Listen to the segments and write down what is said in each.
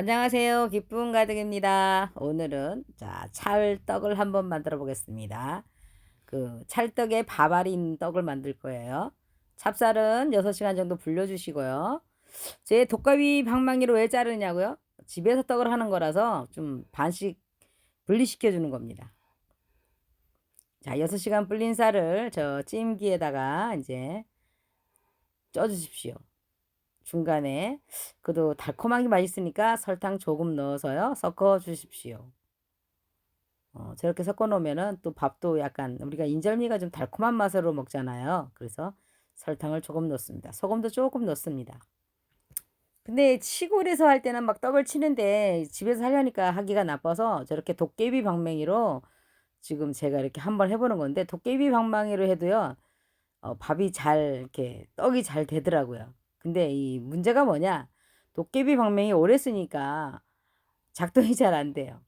안녕하세요. 기쁨 가득입니다. 오늘은 자, 찰떡을 한번 만들어 보겠습니다. 그 찰떡에 밥알인 떡을 만들 거예요. 찹쌀은 6시간 정도 불려 주시고요. 제 독가위 방망이로 왜 자르냐고요? 집에서 떡을 하는 거라서 좀 반씩 분리시켜 주는 겁니다. 자, 6시간 불린 쌀을 저 찜기에다가 이제 쪄 주십시오. 중간에 그래도 달콤하게 맛있으니까 설탕 조금 넣어서요 섞어 주십시오. 어, 저렇게 섞어 놓으면은 또 밥도 약간 우리가 인절미가 좀 달콤한 맛으로 먹잖아요. 그래서 설탕을 조금 넣습니다. 소금도 조금 넣습니다. 근데 시골에서 할 때는 막 떡을 치는데 집에서 하려니까 하기가 나빠서 저렇게 도깨비 방망이로 지금 제가 이렇게 한번 해보는 건데 도깨비 방망이로 해도요 어, 밥이 잘 이렇게 떡이 잘 되더라고요. 근데 이 문제가 뭐냐? 도깨비 방맹이 오래 쓰니까 작동이 잘 안 돼요.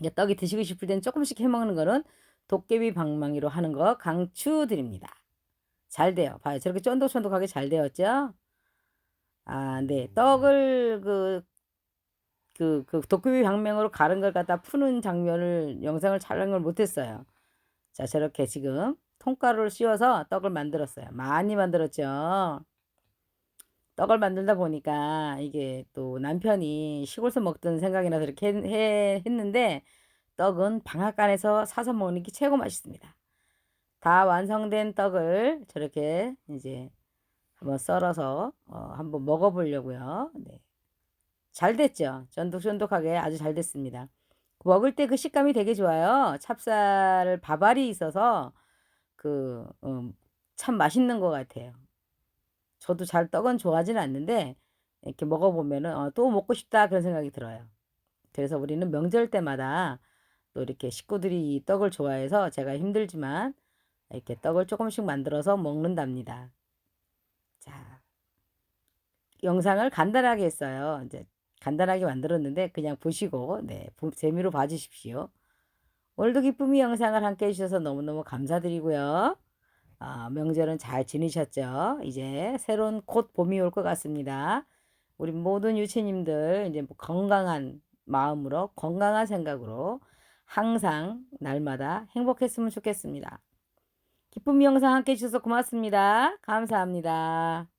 이게 떡이 드시고 싶을 때는 조금씩 해 먹는 거는 도깨비 방망이로 하는 거 강추드립니다. 잘 돼요. 봐요. 저렇게 쫀득쫀득하게 잘 되었죠? 아, 네. 떡을 그, 그, 그 도깨비 방맹으로 가른 걸 갖다 푸는 장면을 영상을 촬영을 못했어요. 자, 저렇게 지금 통가루를 씌워서 떡을 만들었어요. 많이 만들었죠. 떡을 만들다 보니까 이게 또 남편이 시골에서 먹던 생각이 나서 이렇게 했, 해- 했는데 떡은 방앗간에서 사서 먹는 게 최고 맛있습니다. 다 완성된 떡을 저렇게 이제 한번 썰어서 어, 한번 먹어보려고요. 네. 잘 됐죠? 쫀득쫀득하게 아주 잘 됐습니다. 먹을 때 그 식감이 되게 좋아요. 찹쌀 밥알이 있어서 그, 음, 참 맛있는 것 같아요. 저도 잘 떡은 좋아하지는 않는데 이렇게 먹어보면은 어, 또 먹고 싶다 그런 생각이 들어요. 그래서 우리는 명절 때마다 또 이렇게 식구들이 이 떡을 좋아해서 제가 힘들지만 이렇게 떡을 조금씩 만들어서 먹는답니다. 자, 영상을 간단하게 했어요. 이제 간단하게 만들었는데 그냥 보시고 네, 보- 재미로 봐주십시오. 오늘도 기쁨이 영상을 함께 해주셔서 너무너무 감사드리고요. 아, 명절은 잘 지내셨죠? 이제 새로운 곧 봄이 올 것 같습니다. 우리 모든 유치님들 이제 뭐 건강한 마음으로 건강한 생각으로 항상 날마다 행복했으면 좋겠습니다. 기쁨 영상 함께 해주셔서 고맙습니다. 감사합니다.